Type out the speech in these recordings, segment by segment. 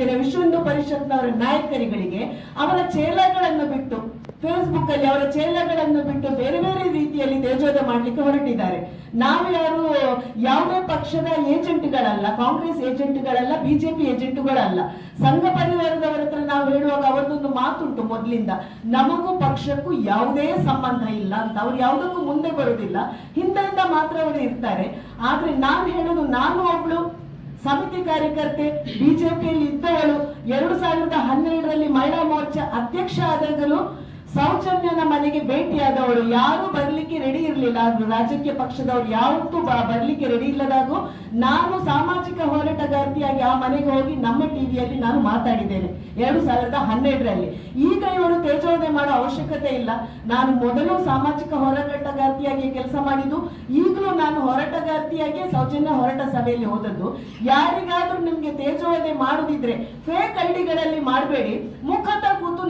ಇದ್ದೇನೆ ವಿಶ್ವ ಹಿಂದೂ ಪರಿಷತ್ನವರ ನಾಯಕರುಗಳಿಗೆ ಅವರ ಚೇಲಗಳನ್ನು ಬಿಟ್ಟು ಫೇಸ್ಬುಕ್ ಅಲ್ಲಿ ಅವರ ಚೇಲಗಳನ್ನು ಬಿಟ್ಟು ಬೇರೆ ಬೇರೆ ರೀತಿಯಲ್ಲಿ ತೇಜೋದ ಮಾಡಲಿಕ್ಕೆ ಹೊರಟಿದ್ದಾರೆ. ನಾವು ಯಾರು, ಯಾವುದೇ ಪಕ್ಷದ ಏಜೆಂಟ್ಗಳಲ್ಲ, ಕಾಂಗ್ರೆಸ್ ಏಜೆಂಟ್ಗಳಲ್ಲ, ಬಿಜೆಪಿ ಏಜೆಂಟ್ಗಳಲ್ಲ, ಸಂಘ ಪರಿವಾರದವರ ಹತ್ರ ನಾವು ಹೇಳುವಾಗ ಅವರದೊಂದು ಮಾತುಂಟು ಮೊದಲಿಂದ. ನಮಗೂ ಪಕ್ಷಕ್ಕೂ ಯಾವುದೇ ಸಂಬಂಧ ಇಲ್ಲ ಅಂತ ಅವ್ರು ಯಾವುದಕ್ಕೂ ಮುಂದೆ ಬರುವುದಿಲ್ಲ. ಹಿಂದೆಯಿಂದ ಮಾತ್ರ ಅವರು ಇರ್ತಾರೆ. ಆದ್ರೆ ನಾನು ಹೇಳೋದು, ನಾನು ಒಬ್ಳು ಸಮಿತಿ ಕಾರ್ಯಕರ್ತೆ ಬಿಜೆಪಿಯಲ್ಲಿ ಇದ್ದವಳು ಎರಡು ಸಾವಿರದ ಹನ್ನೆರಡರಲ್ಲಿ ಮಹಿಳಾ ಮೋರ್ಚಾ ಅಧ್ಯಕ್ಷ ಆದಾಗಲೂ ಸೌಜನ್ಯನ ಮನೆಗೆ ಭೇಟಿಯಾದವರು ಯಾರು ಬರ್ಲಿಕ್ಕೆ ರೆಡಿ ಇರಲಿಲ್ಲ. ರಾಜಕೀಯ ಪಕ್ಷದವರು ಯಾವತ್ತೂ ಬರ್ಲಿಕ್ಕೆ ರೆಡಿ ಇಲ್ಲದಾಗೂ ನಾನು ಸಾಮಾಜಿಕ ಹೋರಾಟಗಾರ್ತಿಯಾಗಿ ಆ ಮನೆಗೆ ಹೋಗಿ ನಮ್ಮ ಟಿವಿಯಲ್ಲಿ ನಾನು ಮಾತಾಡಿದ್ದೇನೆ. ಎರಡು ಸಾವಿರದ ಹನ್ನೆರಡರಲ್ಲಿ. ಈಗ ಇವರು ತೇಜೋದಯ ಮಾಡೋ ಅವಶ್ಯಕತೆ ಇಲ್ಲ. ನಾನು ಮೊದಲು ಸಾಮಾಜಿಕ ಹೋರಾಟಗಾರ್ತಿಯಾಗಿ ಕೆಲಸ ಮಾಡಿದ್ದು, ಈಗಲೂ ನಾನು ಹೋರಾಟಗಾರ್ತಿಯಾಗಿ ಸೌಜನ್ಯ ಹೋರಾಟ ಸಭೆಯಲ್ಲಿ ಹೋದದ್ದು. ಯಾರಿಗಾದ್ರೂ ನಿಮ್ಗೆ ತೇಜೋದಯ ಮಾಡುದಿದ್ರೆ ಫೇಕ್ ಐಡಿಗಳಲ್ಲಿ ಮಾಡಬೇಡಿ. ಕೂತು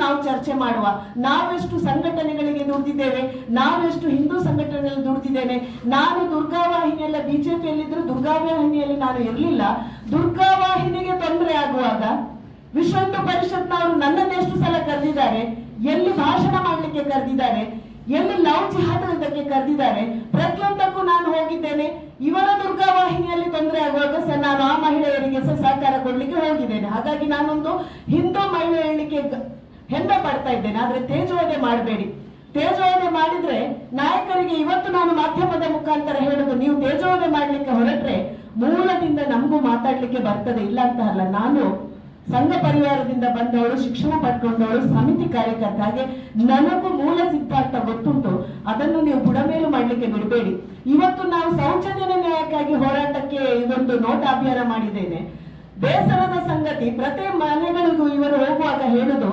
ನಾವು ಚರ್ಚೆ ಮಾಡುವ. ನಾವೆಷ್ಟು ಸಂಘಟನೆಗಳಿಗೆ ದುಡಿದಿದ್ದೇವೆ, ನಾವೆಷ್ಟು ಹಿಂದೂ ಸಂಘಟನೆಯಲ್ಲಿ ದುಡಿದಿದ್ದೇನೆ ನಾನು ದುರ್ಗಾವಾಹಿನಿಯಲ್ಲ ಬಿಜೆಪಿಯಲ್ಲಿದ್ದರೂ ದುರ್ಗಾವಾಹಿನಿಯಲ್ಲಿ ನಾನು ಇರಲಿಲ್ಲ. ದುರ್ಗಾವಾಹಿನಿಗೆ ತೊಂದರೆ ಆಗುವಾಗ ವಿಶ್ವ ಹಿಂದೂ ಪರಿಷತ್ನವರು ನನ್ನನ್ನು ಎಷ್ಟು ಸಲ ಕರೆದಿದ್ದಾರೆ, ಎಲ್ಲಿ ಭಾಷಣ ಮಾಡಲಿಕ್ಕೆ ಕರೆದಿದ್ದಾರೆ, ಎಲ್ಲಿ ಲವ್ ಜಿಹಾದಕ್ಕೆ ಕರೆದಿದ್ದಾರೆ, ಪ್ರತಿಯೊಂದಕ್ಕೂ ನಾನು ಹೋಗಿದ್ದೇನೆ. ಇವರ ದುರ್ಗಾವಾಹಿನಿಯಲ್ಲಿ ತೊಂದರೆ ಆಗುವಾಗ ಸಹ ನಾನು ಆ ಮಹಿಳೆಯರಿಗೆ ಸಹ ಸಹಕಾರ ಕೊಡ್ಲಿಕ್ಕೆ ಹೋಗಿದ್ದೇನೆ. ಹಾಗಾಗಿ ನಾನೊಂದು ಹಿಂದೂ ಮಹಿಳೆ ಹೆಮ್ಮೆ ಪಡ್ತಾ ಇದ್ದೇನೆ, ಆದ್ರೆ ತೇಜೋವಧೆ ಮಾಡಬೇಡಿ. ತೇಜೋವಧೆ ಮಾಡಿದ್ರೆ ನಾಯಕರಿಗೆ ಇವತ್ತು ನಾನು ಮಾಧ್ಯಮದ ಮುಖಾಂತರ ಹೇಳುದು, ನೀವು ತೇಜೋವಧೆ ಮಾಡ್ಲಿಕ್ಕೆ ಹೊರಟ್ರೆ ಮೂಲದಿಂದ ನಮಗೂ ಮಾತಾಡ್ಲಿಕ್ಕೆ ಬರ್ತದೆ, ಇಲ್ಲ ಅಂತ ಅಲ್ಲ. ನಾನು ಸಂಘ ಪರಿವಾರದಿಂದ ಬಂದವಳು, ಶಿಕ್ಷಣ ಪಡ್ಕೊಂಡವಳು, ಸಮಿತಿ ಕಾರ್ಯಕರ್ತ ಹಾಗೆ ನನಗೂ ಮೂಲ ಸಿದ್ಧಾಂತ ಗೊತ್ತುಂಟು. ಅದನ್ನು ನೀವು ಬುಡಮೇಲು ಮಾಡ್ಲಿಕ್ಕೆ ಬಿಡಬೇಡಿ. ಇವತ್ತು ನಾವು ಸೌಜನ್ಯನ ನ್ಯಾಯಕ್ಕಾಗಿ ಹೋರಾಟಕ್ಕೆ ಇದೊಂದು ನೋಟ ಅಭಿಯಾನ ಮಾಡಿದ್ದೇನೆ. ಬೇಸರದ ಸಂಗತಿ, ಪ್ರತಿ ಮನೆಗಳಿಗೂ ಇವರು ಹೋಗುವಾಗ ಹೇಳುದು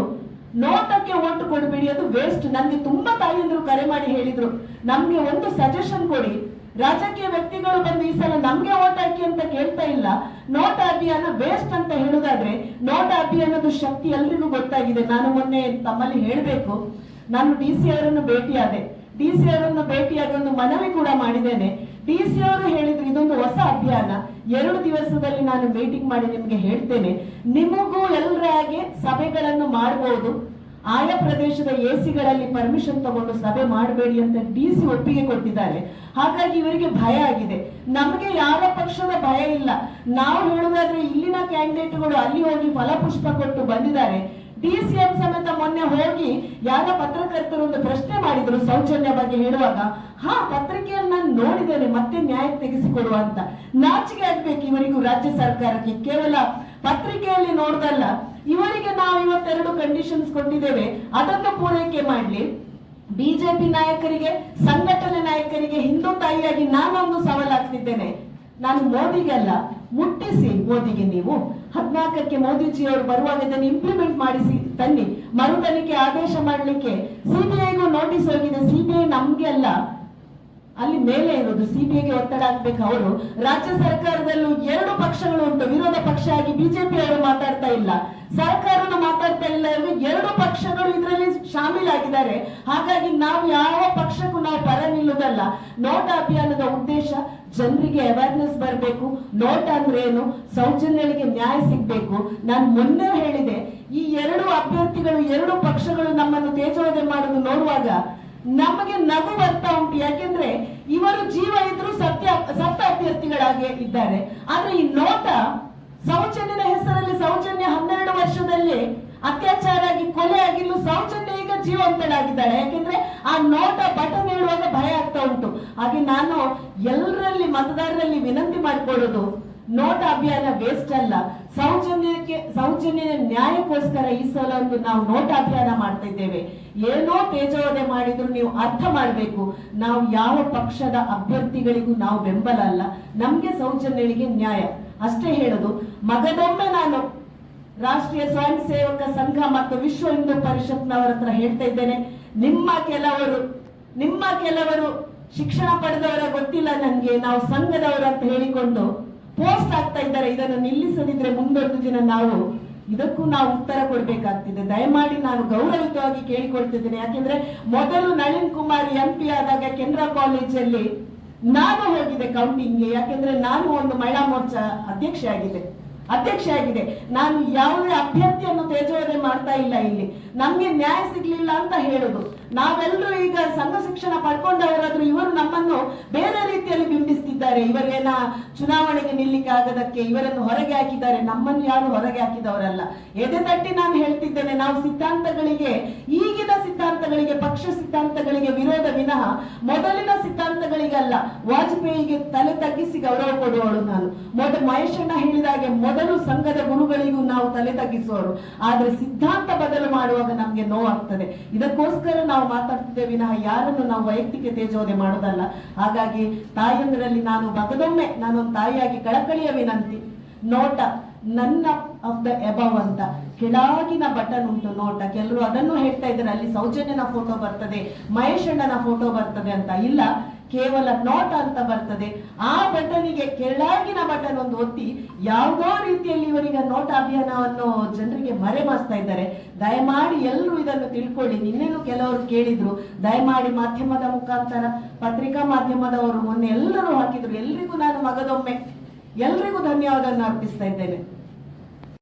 ನೋಟಕ್ಕೆ ಓಟು ಕೊಡಬೇಡಿ ಅದು ವೇಸ್ಟ್ ನನಗೆ ತುಂಬಾ ತಾಯಿಯಂದ್ರು ಕರೆ ಮಾಡಿ ಹೇಳಿದ್ರು. ನಮ್ಗೆ ಒಂದು ಸಜೆಷನ್ ಕೊಡಿ. ರಾಜಕೀಯ ವ್ಯಕ್ತಿಗಳು ಬಂದು ಈ ಸಲ ನಮ್ಗೆ ಓಟ್ ಹಾಕಿ ಅಂತ ಕೇಳ್ತಾ ಇಲ್ಲ. ನೋಟ ಅಭಿಯಾನ ವೇಸ್ಟ್ ಅಂತ ಹೇಳುದಾದ್ರೆ, ನೋಟ ಅಭಿಯಾನದ ಶಕ್ತಿ ಎಲ್ರಿಗೂ ಗೊತ್ತಾಗಿದೆ. ನಾನು ಮೊನ್ನೆ ತಮ್ಮಲ್ಲಿ ಹೇಳಬೇಕು. ನಾನು ಡಿ ಸಿ ಅವರನ್ನು ಭೇಟಿಯಾದೆ. ಡಿ ಸಿ ಅವರನ್ನು ಭೇಟಿಯಾಗಿ ಒಂದು ಮನವಿ ಕೂಡ ಮಾಡಿದ್ದೇನೆ. ಡಿ ಸಿ ಅವರು ಹೇಳಿದ್ರು, ಇದೊಂದು ಹೊಸ ಅಭಿಯಾನ. ಎರಡು ದಿವಸದಲ್ಲಿ ನಾನು ಮೀಟಿಂಗ್ ಮಾಡಿ ನಿಮ್ಗೆ ಹೇಳ್ತೇನೆ. ನಿಮಗೂ ಎಲ್ಲರ ಹಾಗೆ ಸಭೆಗಳನ್ನು ಮಾಡಬಹುದು ಆಯಾ ಪ್ರದೇಶದ ಎಸಿಗಳಲ್ಲಿ ಪರ್ಮಿಷನ್ ತಗೊಂಡು ಸಭೆ ಮಾಡಬೇಡಿ ಅಂತ ಡಿ ಸಿ ಒಪ್ಪಿಗೆ ಕೊಟ್ಟಿದ್ದಾರೆ. ಹಾಗಾಗಿ ಇವರಿಗೆ ಭಯ ಆಗಿದೆ. ನಮಗೆ ಯಾವ ಪಕ್ಷದ ಭಯ ಇಲ್ಲ. ನಾವು ಹೇಳುದಾದ್ರೆ ಇಲ್ಲಿನ ಕ್ಯಾಂಡಿಡೇಟ್ಗಳು ಅಲ್ಲಿ ಹೋಗಿ ಫಲಪುಷ್ಪ ಕೊಟ್ಟು ಬಂದಿದ್ದಾರೆ. ಡಿ ಸಿ ಎಂ ಸಮೇತ ಮೊನ್ನೆ ಹೋಗಿ ಯಾರ ಪತ್ರಕರ್ತರು ಒಂದು ಪ್ರಶ್ನೆ ಮಾಡಿದ್ರು ಸೌಜನ್ಯ ಬಗ್ಗೆ ಹೇಳುವಾಗ, ಹಾ ಪತ್ರಿಕೆಯಲ್ಲಿ ನಾನು ನೋಡಿದ್ದೇನೆ, ಮತ್ತೆ ನ್ಯಾಯ ತೆಗೆಸಿಕೊಡುವ ಅಂತ. ನಾಚಿಕೆ ಆಗ್ಬೇಕು ಇವರಿಗೂ ರಾಜ್ಯ ಸರ್ಕಾರಕ್ಕೆ. ಕೇವಲ ಪತ್ರಿಕೆಯಲ್ಲಿ ನೋಡುದಲ್ಲ ಇವರಿಗೆ ನಾವು ಇವತ್ತೆರಡು ಕಂಡೀಷನ್ಸ್ ಕೊಟ್ಟಿದ್ದೇವೆ. ಅದನ್ನು ಪೂರೈಕೆ ಮಾಡಲಿ. ಬಿಜೆಪಿ ನಾಯಕರಿಗೆ, ಸಂಘಟನೆ ನಾಯಕರಿಗೆ ಹಿಂದೂ ತಾಯಿಯಾಗಿ ನಾನೊಂದು ಸವಾಲಾಗ್ತಿದ್ದೇನೆ. ನಾನು ಮೋದಿಗೆಲ್ಲ ಮುಟ್ಟಿಸಿ ಮೋದಿಗೆ ನೀವು. ಹದ್ನಾಲ್ಕಕ್ಕೆ ಮೋದಿಜಿಯವರು ಬರುವಾಗ ಇದನ್ನು ಇಂಪ್ಲಿಮೆಂಟ್ ಮಾಡಿಸಿ ತನ್ನಿ. ಮರು ತನಿಖೆ ಆದೇಶ ಮಾಡಲಿಕ್ಕೆ ಸಿಬಿಐಗೂ ನೋಟಿಸ್ ಹೋಗಿದೆ. ಸಿಬಿಐ ನಮ್ಗೆ ಅಲ್ಲ. ಅಲ್ಲಿ ಮೇಲೆ ಇರೋದು ಸಿಬಿಐಗೆ ಒತ್ತಡ ಹಾಕ್ಬೇಕು ಅವರು. ರಾಜ್ಯ ಸರ್ಕಾರದಲ್ಲೂ ಎರಡು ಪಕ್ಷಗಳು ಉಂಟು. ವಿರೋಧ ಪಕ್ಷ ಆಗಿ ಬಿಜೆಪಿ ಅವರು ಮಾತಾಡ್ತಾ ಇಲ್ಲ. ಸರ್ಕಾರನ ಮಾತಾಡ್ತಾ ಇಲ್ಲ. ಎರಡು ಪಕ್ಷಗಳು ಇದರಲ್ಲಿ ಶಾಮೀಲಾಗಿದ್ದಾರೆ. ಹಾಗಾಗಿ ನಾವು ಯಾವ ಪಕ್ಷಕ್ಕೂ ನಾವು ಪರ ನಿಲ್ಲುವುದಲ್ಲ ನೋಟ ಅಭಿಯಾನದ ಉದ್ದೇಶ ಜನರಿಗೆ ಅವೇರ್ನೆಸ್ ಬರಬೇಕು. ನೋಟ ಅಂದ್ರೆ ಏನು? ಸೌಜನ್ಯಗಳಿಗೆ ನ್ಯಾಯ ಸಿಗ್ಬೇಕು. ನಾನು ಮೊನ್ನೆ ಹೇಳಿದೆ, ಈ ಎರಡು ಅಭ್ಯರ್ಥಿಗಳು ಎರಡು ಪಕ್ಷಗಳು ನಮ್ಮನ್ನು ತೇಜೋವಧೆ ಮಾಡಲು ನೋಡುವಾಗ ನಮಗೆ ನಗು ಬರ್ತಾ ಉಂಟು. ಯಾಕೆಂದ್ರೆ ಇವರು ಜೀವ ಇದ್ರು ಸತ್ಯ ಸತ್ತ ಅಭ್ಯರ್ಥಿಗಳಾಗಿ ಇದ್ದಾರೆ. ಆದ್ರೆ ಈ ನೋಟ ಸೌಜನ್ಯನ ಹೆಸರಲ್ಲಿ ಸೌಜನ್ಯ ಹನ್ನೆರಡು ವರ್ಷದಲ್ಲಿ ಅತ್ಯಾಚಾರ ಆಗಿ ಕೊಲೆ ಆಗಿಲ್ಲ ಸೌಜನ್ಯ ಈಗ ಜೀವಂತಳಾಗಿದ್ದಾಳೆ. ಯಾಕೆಂದ್ರೆ ಆ ನೋಟ ಬಟನ್ ಹೇಳುವಾಗ ಭಯ ಆಗ್ತಾ ಉಂಟು. ಹಾಗೆ ನಾನು ಎಲ್ಲರಲ್ಲಿ ಮತದಾರರಲ್ಲಿ ವಿನಂತಿ ಮಾಡಿಕೊಳ್ಳೋದು ನೋಟ ಅಭಿಯಾನ ವೇಸ್ಟ್ ಅಲ್ಲ. ಸೌಜನ್ಯಕ್ಕೆ, ಸೌಜನ್ಯ ನ್ಯಾಯಕ್ಕೋಸ್ಕರ ಈ ಸಲ ಒಂದು ನಾವು ನೋಟ ಅಭಿಯಾನ ಮಾಡ್ತಾ ಇದ್ದೇವೆ. ಏನೋ ತೇಜೋವಧೆ ಮಾಡಿದ್ರು ನೀವು ಅರ್ಥ ಮಾಡಬೇಕು. ನಾವು ಯಾವ ಪಕ್ಷದ ಅಭ್ಯರ್ಥಿಗಳಿಗೂ ನಾವು ಬೆಂಬಲ ಅಲ್ಲ. ನಮ್ಗೆ ಸೌಜನ್ಯಗಳಿಗೆ ನ್ಯಾಯ. ಅಷ್ಟೇ ಹೇಳೋದು, ಮಗದೊಮ್ಮೆ ನಾನು ರಾಷ್ಟ್ರೀಯ ಸ್ವಯಂ ಸೇವಕ ಸಂಘ ಮತ್ತು ವಿಶ್ವ ಹಿಂದೂ ಪರಿಷತ್ನವರ ಹತ್ರ ಹೇಳ್ತಾ ಇದ್ದೇನೆ, ನಿಮ್ಮ ಕೆಲವರು ನಿಮ್ಮ ಕೆಲವರು ಶಿಕ್ಷಣ ಪಡೆದವರ ಗೊತ್ತಿಲ್ಲ ನನ್ಗೆ ನಾವು ಸಂಘದವರು ಅಂತ ಹೇಳಿಕೊಂಡು ಪೋಸ್ಟ್ ಆಗ್ತಾ ಇದ್ದಾರೆ. ಇದನ್ನು ನಿಲ್ಲಿಸದಿದ್ರೆ ಮುಂದೊಂದು ದಿನ ನಾವು ಇದಕ್ಕೂ ನಾವು ಉತ್ತರ ಕೊಡಬೇಕಾಗ್ತಿದೆ. ದಯಮಾಡಿ ನಾನು ಗೌರವಿತವಾಗಿ ಕೇಳಿಕೊಳ್ತಿದ್ದೇನೆ. ಯಾಕೆಂದ್ರೆ ಮೊದಲು ನಳಿನ್ ಕುಮಾರ್ ಎಂ ಪಿ ಆದಾಗ ಕೆನರಾ ಕಾಲೇಜಲ್ಲಿ ನಾನು ಹೋಗಿದ್ದೆ ಕೌಂಟಿಂಗ್ಗೆ ಯಾಕೆಂದ್ರೆ ನಾನು ಒಂದು ಮಹಿಳಾ ಮೋರ್ಚಾ ಅಧ್ಯಕ್ಷೆ ಆಗಿದೆ ಅಧ್ಯಕ್ಷ ಆಗಿದೆ ನಾನು ಯಾವುದೇ ಅಭ್ಯರ್ಥಿಯನ್ನು ತೇಜೋದೆ ಮಾಡ್ತಾ ಇಲ್ಲ ಇಲ್ಲಿ. ನಮ್ಗೆ ನ್ಯಾಯ ಸಿಗ್ಲಿಲ್ಲ ಅಂತ ಹೇಳುದು. ನಾವೆಲ್ಲರೂ ಈಗ ಸಂಘ ಶಿಕ್ಷಣ ಪಡ್ಕೊಂಡವರಾದ್ರೂ ಇವರು ನಮ್ಮನ್ನು ಬೇರೆ ರೀತಿಯಲ್ಲಿ ಬಿಂಬಿಸ್ತಿದ್ದಾರೆ. ಇವರೇನ ಚುನಾವಣೆಗೆ ನಿಲ್ಲಿಕ್ಕೆ ಆಗದಕ್ಕೆ ಇವರನ್ನು ಹೊರಗೆ ಹಾಕಿದ್ದಾರೆ. ನಮ್ಮನ್ನು ಯಾರು ಹೊರಗೆ ಹಾಕಿದವರಲ್ಲ. ಎದೆ ತಟ್ಟಿ ನಾನು ಹೇಳ್ತಿದ್ದೇನೆ, ನಾವು ಸಿದ್ಧಾಂತಗಳಿಗೆ ಈಗಿನ ಸಿದ್ಧಾಂತಗಳಿಗೆ ಪಕ್ಷ ಸಿದ್ಧಾಂತಗಳಿಗೆ ವಿರೋಧ ವಿನಃ ಮೊದಲಿನ ಸಿದ್ಧಾಂತಗಳಿಗಲ್ಲ ವಾಜಪೇಯಿಗೆ ತಲೆ ತಗ್ಗಿಸಿ ಗೌರವ ಕೊಡುವವಳು ನಾನು ಮೊದಲು ಮಹೇಶಣ್ಣ ಹೇಳಿದ ಹಾಗೆ ಮೊದಲು ಸಂಘದ ಗುರುಗಳಿಗೂ ನಾವು ತಲೆ ತಗ್ಗಿಸುವವರು ಆದ್ರೆ ಸಿದ್ಧಾಂತ ಬದಲು ಮಾಡುವಾಗ ನಮ್ಗೆ ನೋವಾಗ್ತದೆ ಇದಕ್ಕೋಸ್ಕರ ನಾವು ಮಾತಾಡ್ತಿದ್ದೇವೆ ವಿನಃ ಯಾರನ್ನು ನಾವು ವೈಯಕ್ತಿಕ ತೇಜೋದೆ ಮಾಡೋದಲ್ಲ ಹಾಗಾಗಿ ತಾಯಂದರಲ್ಲಿ ನಾನು ಮಗದೊಮ್ಮೆ ನಾನೊಂದು ತಾಯಿಯಾಗಿ ಕಳಕಳಿಯ ವಿನಂತಿ ನೋಟ ನನ್ನ ಆಫ್ ದ ಎಬವ್ ಅಂತ ಕೆಳಗಿನ ಬಟನ್ ಉಂಟು ನೋಟ ಕೆಲವರು ಅದನ್ನು ಹೇಳ್ತಾ ಇದ್ದಾರೆ, ಅಲ್ಲಿ ಸೌಜನ್ಯನ ಫೋಟೋ ಬರ್ತದೆ ಮಹೇಶ್ ಅಣ್ಣನ ಫೋಟೋ ಬರ್ತದೆ ಅಂತ. ಇಲ್ಲ, ಕೇವಲ ನೋಟ ಅಂತ ಬರ್ತದೆ. ಆ ಬಟನಿಗೆ ಕೆಳಗಿನ ಬಟನ್ ಒಂದು ಒತ್ತಿ, ಯಾವುದೋ ರೀತಿಯಲ್ಲಿ ಇವರಿಗೆ ನೋಟ ಅಭಿಯಾನವನ್ನು ಜನರಿಗೆ ಮರೆಮಾಚ್ತಾ ಇದ್ದಾರೆ. ದಯಮಾಡಿ ಎಲ್ಲರೂ ಇದನ್ನು ತಿಳ್ಕೊಳ್ಳಿ. ನಿನ್ನೆನೂ ಕೆಲವರು ಕೇಳಿದ್ರು, ದಯಮಾಡಿ ಮಾಧ್ಯಮದ ಮುಖಾಂತರ, ಪತ್ರಿಕಾ ಮಾಧ್ಯಮದವರು ಮೊನ್ನೆ ಎಲ್ಲರೂ ಹಾಕಿದ್ರು. ಎಲ್ರಿಗೂ ನಾನು ಮಗದೊಮ್ಮೆ, ಎಲ್ರಿಗೂ ಧನ್ಯವಾದವನ್ನು ಅರ್ಪಿಸ್ತಾ ಇದ್ದೇನೆ.